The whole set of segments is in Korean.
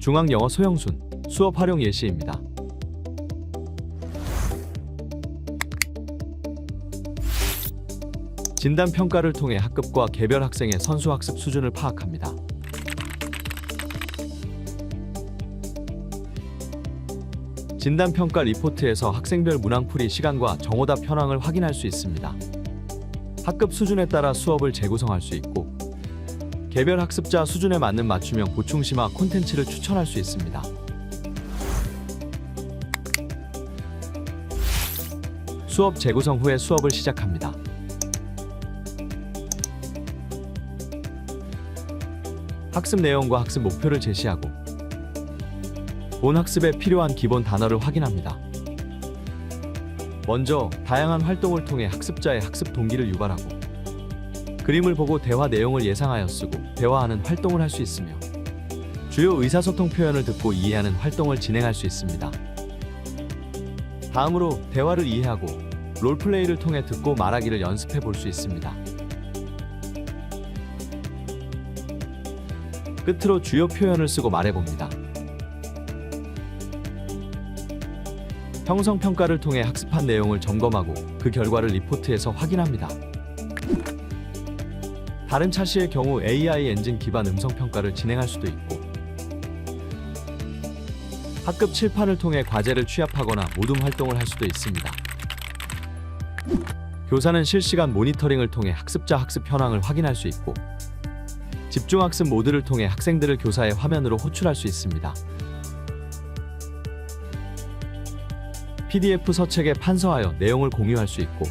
중앙영어 소형순 수업 활용 예시입니다. 진단 평가를 통해 학급과 개별 학생의 선수 학습 수준을 파악합니다. 진단 평가 리포트에서 학생별 문항풀이 시간과 정오답 현황을 확인할 수 있습니다. 학급 수준에 따라 수업을 재구성할 수 있고 개별 학습자 수준에 맞는 맞춤형 보충 심화 콘텐츠를 추천할 수 있습니다. 수업 재구성 후에 수업을 시작합니다. 학습 내용과 학습 목표를 제시하고 본 학습에 필요한 기본 단어를 확인합니다. 먼저 다양한 활동을 통해 학습자의 학습 동기를 유발하고 그림을 보고 대화 내용을 예상하여 쓰고 대화하는 활동을 할 수 있으며 주요 의사소통 표현을 듣고 이해하는 활동을 진행할 수 있습니다. 다음으로 대화를 이해하고 롤플레이를 통해 듣고 말하기를 연습해 볼 수 있습니다. 끝으로 주요 표현을 쓰고 말해봅니다. 형성 평가를 통해 학습한 내용을 점검하고 그 결과를 리포트에서 확인합니다. 다른 차시의 경우 AI 엔진 기반 음성 평가를 진행할 수도 있고 학급 칠판을 통해 과제를 취합하거나 모둠 활동을 할 수도 있습니다. 교사는 실시간 모니터링을 통해 학습자 학습 현황을 확인할 수 있고 집중학습 모드를 통해 학생들을 교사의 화면으로 호출할 수 있습니다. PDF 서책에 판서하여 내용을 공유할 수 있고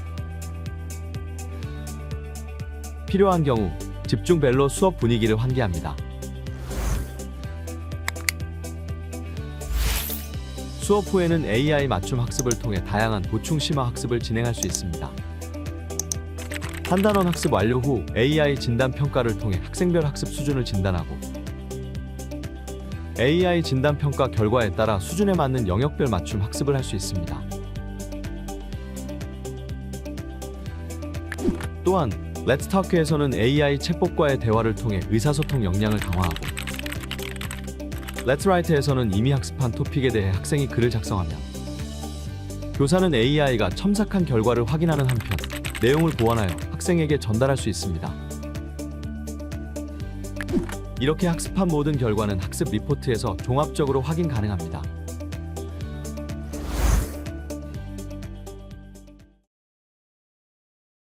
필요한 경우 집중별로 수업 분위기를 환기합니다. 수업 후에는 AI 맞춤 학습을 통해 다양한 보충 심화 학습을 진행할 수 있습니다. 한 단원 학습 완료 후 AI 진단 평가를 통해 학생별 학습 수준을 진단하고 AI 진단 평가 결과에 따라 수준에 맞는 영역별 맞춤 학습을 할 수 있습니다. 또한 렛츠타크에서는 AI 챗봇과의 대화를 통해 의사소통 역량을 강화하고 렛츠라이트에서는 이미 학습한 토픽에 대해 학생이 글을 작성하며 교사는 AI가 첨삭한 결과를 확인하는 한편 내용을 보완하여 학생에게 전달할 수 있습니다. 이렇게 학습한 모든 결과는 학습 리포트에서 종합적으로 확인 가능합니다.